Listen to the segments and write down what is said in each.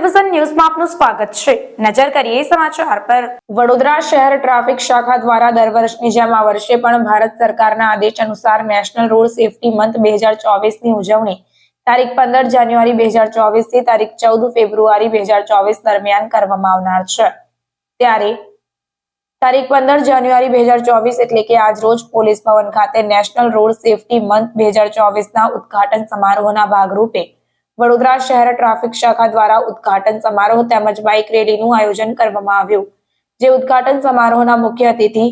Television ન્યૂઝમાં આપનું સ્વાગત છે. નજર કરીએ સમાચાર પર. વડોદરા શહેર ટ્રાફિક શાખા દ્વારા દર વર્ષની જેમ આ વર્ષે પણ ભારત સરકારના આદેશ અનુસાર નેશનલ રોડ સેફટી મંથ બે હજાર ચોવીસની ઉજવણી તારીખ પંદર જાન્યુઆરી બે હજાર ચોવીસથી તારીખ ચૌદ ફેબ્રુઆરી બે હજાર ચોવીસ દરમિયાન કરવામાં આવનાર છે. ત્યારે તારીખ પંદર જાન્યુઆરી બે હજાર ચોવીસ એટલે કે આજ રોજ પોલીસ ભવન ખાતે નેશનલ રોડ સેફટી મંથ બે હજાર ચોવીસના ઉદઘાટન સમારોહના ભાગરૂપે વડોદરા શહેર ટ્રાફિક શાખા દ્વારા ઉદઘાટન સમારોહ તેમજ બાઇક રેલીનું આયોજન કરવામાં આવ્યું. જે ઉદઘાટન સમારોહના મુખ્ય અતિથિ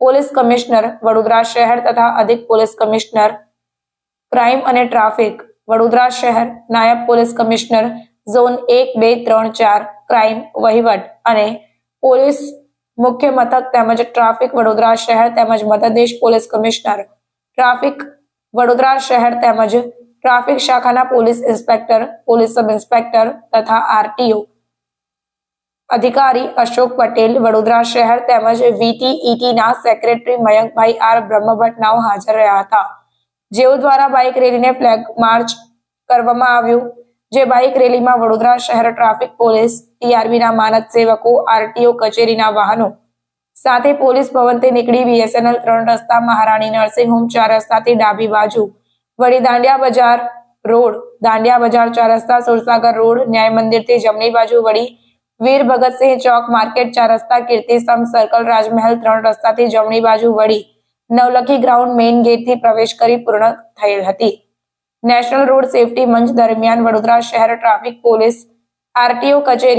પોલીસ કમિશનર વડોદરા શહેર તથા અધિક પોલીસ કમિશનર, ક્રાઇમ અને ટ્રાફિક, વડોદરા શહેર નાયબ પોલીસ કમિશનર, ઝોન એક, બે, ત્રણ, ચાર, ક્રાઇમ, વહીવટ અને પોલીસ મુખ્ય મથક તેમજ ટ્રાફિક વડોદરા શહેર તેમજ મધ્યદેશ પોલીસ કમિશનર, ટ્રાફિક વડોદરા શહેર તેમજ ટ્રાફિક શાખાના police inspector, police sub inspector તથા આરટીઓ. અધિકારી અશોક પટેલ, વડોદરા શહેર તેમજ વીટીઈટીના સેક્રેટરી મયંકભાઈ આર બ્રહ્મભટ્ટ નાઓ હાજર રહ્યા હતા. જેઓ દ્વારા બાઇક રેલીને ફ્લેગ માર્ચ કરવામાં આવ્યું, જે બાઇક રેલીમાં વડોદરા શહેર ટ્રાફિક પોલીસ, ટીઆરબીના માનદ સેવકો, આરટીઓ કચેરીના વાહનો સાથે પોલીસ ભવનથી નીકળી બીએસએનએલ ત્રણ રસ્તા, મહારાણી નર્સિંગ હોમ ચાર રસ્તાથી ડાબી બાજુ વળી દાંડિયા બજાર રોડ, દાંડિયા બજાર ચાર રસ્તા, સુરસાગર રોડ, ન્યાય મંદિરથી જમણી બાજુ વળી વીર ભગતસિંહ ચોક માર્કેટ ચાર રસ્તા કીર્તિસ્તંભ સર્કલ, રાજમહેલ ત્રણ રસ્તાથી જમણી બાજુ વળી નવલખી ગ્રાઉન્ડ મેઇન ગેટથી પ્રવેશ કરી પૂર્ણ થયેલ હતી. નેશનલ રોડ સેફટી મંચ દરમિયાન વડોદરા શહેર ટ્રાફિક પોલીસ આરટીઓ કચેરી